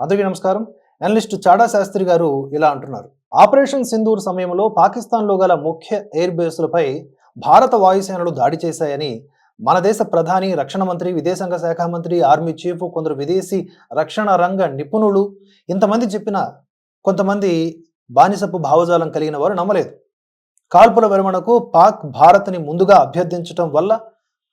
అందరికీ నమస్కారం. అనలిస్ట్ చాడా శాస్త్రి గారు ఇలా అంటున్నారు. ఆపరేషన్ సింధూర్ సమయంలో పాకిస్తాన్లో గల ముఖ్య ఎయిర్ బేస్లపై భారత వాయుసేనలు దాడి చేశాయని మన దేశ ప్రధాని రక్షణ మంత్రి విదేశాంగ శాఖ మంత్రి ఆర్మీ చీఫ్ కొందరు విదేశీ రక్షణ రంగ నిపుణులు ఇంతమంది చెప్పిన కొంతమంది బానిసపు భావజాలం కలిగిన వారు నమ్మలేదు. కాల్పుల విరమణకు పాక్ భారత్ని ముందుగా అభ్యర్థించడం వల్ల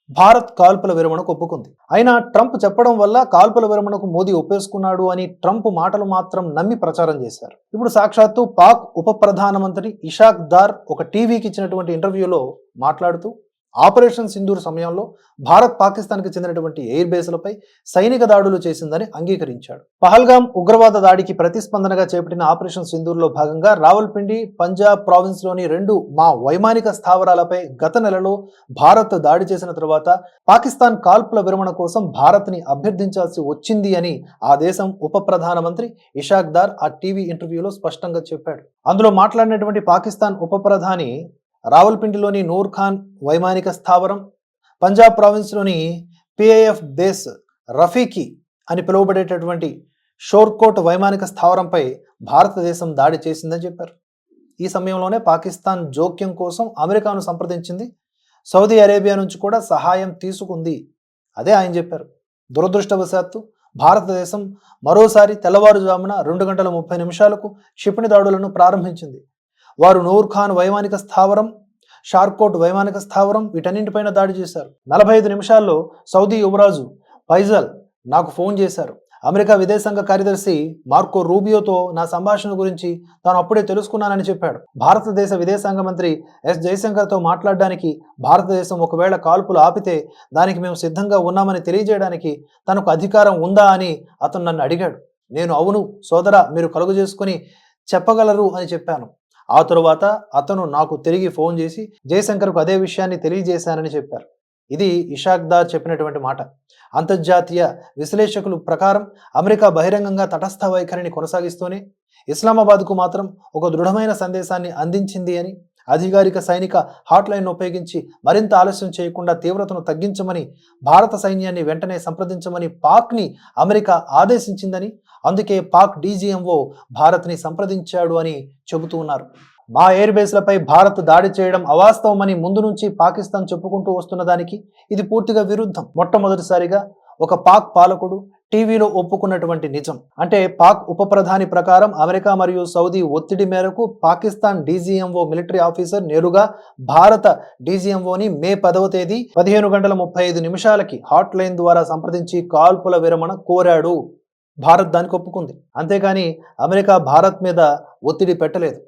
భారత్ కాల్పుల విరమణకు ఒప్పుకుంది. అయినా ట్రంప్ చెప్పడం వల్ల కాల్పుల విరమణకు మోదీ ఒప్పేసుకున్నాడు అని ట్రంప్ మాటలు మాత్రం నమ్మి ప్రచారం చేశారు. ఇప్పుడు సాక్షాత్తు పాక్ ఉప ప్రధానమంత్రి ఇషాక్ దార్ ఒక టీవీకి ఇచ్చినటువంటి ఇంటర్వ్యూలో మాట్లాడుతూ ఆపరేషన్ సింధూర్ సమయంలో భారత్ పాకిస్తాన్కి చెందినటువంటి ఎయిర్ బేస్లపై సైనిక దాడులు చేసిందని అంగీకరించాడు. పహల్గాం ఉగ్రవాద దాడికి ప్రతిస్పందనగా చేపట్టిన ఆపరేషన్ సింధూర్లో భాగంగా రావల్పిండి పంజాబ్ ప్రావిన్స్లోని రెండు మా వైమానిక స్థావరాలపై గత నెలలో భారత్ దాడి చేసిన తరువాత పాకిస్తాన్ కాల్పుల విరమణ కోసం భారత్ని అభ్యర్థించాల్సి వచ్చింది అని ఆ దేశం ఉప ప్రధానమంత్రి ఇషాక్ దార్ ఆ టీవీ ఇంటర్వ్యూలో స్పష్టంగా చెప్పాడు. అందులో మాట్లాడినటువంటి పాకిస్తాన్ ఉప ప్రధాని రావల్పిండిలోని నూర్ఖాన్ వైమానిక స్థావరం పంజాబ్ ప్రావిన్స్లోని పిఐఎఫ్ బేస్ రఫీకి అని పిలువబడేటటువంటి షోర్కోట్ వైమానిక స్థావరంపై భారతదేశం దాడి చేసిందని చెప్పారు. ఈ సమయంలోనే పాకిస్తాన్ జోక్యం కోసం అమెరికాను సంప్రదించింది. సౌదీ అరేబియా నుంచి కూడా సహాయం తీసుకుంది. అదే ఆయన చెప్పారు. దురదృష్టవశాత్తు భారతదేశం మరోసారి తెల్లవారుజామున రెండు గంటల ముప్పై నిమిషాలకు క్షిపణి దాడులను ప్రారంభించింది. వారు నూర్ ఖాన్ వైమానిక స్థావరం షార్కోట్ వైమానిక స్థావరం వీటన్నింటిపైన దాడి చేశారు. నలభై ఐదు నిమిషాల్లో సౌదీ యువరాజు ఫైజల్ నాకు ఫోన్ చేశారు. అమెరికా విదేశాంగ కార్యదర్శి మార్కో రూబియోతో నా సంభాషణ గురించి తాను అప్పుడే తెలుసుకున్నానని చెప్పాడు. భారతదేశ విదేశాంగ మంత్రి ఎస్ జయశంకర్తో మాట్లాడడానికి భారతదేశం ఒకవేళ కాల్పులు ఆపితే దానికి మేము సిద్ధంగా ఉన్నామని తెలియజేయడానికి తనకు అధికారం ఉందా అని అతను నన్ను అడిగాడు. నేను అవును సోదరా మీరు కలుగు చేసుకుని చెప్పగలరు అని చెప్పాను. ఆ తరువాత అతను నాకు తిరిగి ఫోన్ చేసి జయశంకర్కు అదే విషయాన్ని తెలియజేశానని చెప్పారు. ఇది ఇషాక్ దార్ చెప్పినటువంటి మాట. అంతర్జాతీయ విశ్లేషకులు ప్రకారం అమెరికా బహిరంగంగా తటస్థ వైఖరిని కొనసాగిస్తూనే ఇస్లామాబాద్కు మాత్రం ఒక దృఢమైన సందేశాన్ని అందించింది అని అధికారిక సైనిక హాట్లైన్ ఉపయోగించి మరింత ఆలస్యం చేయకుండా తీవ్రతను తగ్గించమని భారత సైన్యాన్ని వెంటనే సంప్రదించమని పాక్ని అమెరికా ఆదేశించిందని అందుకే పాక్ డీజీఎంఓ భారత్ని సంప్రదించాడు అని చెబుతూ ఉన్నారు. మా ఎయిర్ బేస్లపై భారత్ దాడి చేయడం అవాస్తవమని ముందు నుంచి పాకిస్తాన్ చెప్పుకుంటూ వస్తున్న దానికి ఇది పూర్తిగా విరుద్ధం. మొట్టమొదటిసారిగా ఒక పాక్ పాలకుడు టీవీలో ఒప్పుకున్నటువంటి నిజం. అంటే పాక్ ఉప ప్రధాని ప్రకారం అమెరికా మరియు సౌదీ ఒత్తిడి మేరకు పాకిస్తాన్ డీజీఎంఓ మిలిటరీ ఆఫీసర్ నేరుగా భారత డీజీఎంఓని మే పదవ తేదీ పదిహేను గంటల ముప్పై ఐదు నిమిషాలకి హాట్ లైన్ ద్వారా సంప్రదించి కాల్పుల విరమణ కోరాడు. భారత్ దానికి ఒప్పుకుంది. అంతేకాని అమెరికా భారత్ మీద ఒత్తిడి పెట్టలేదు.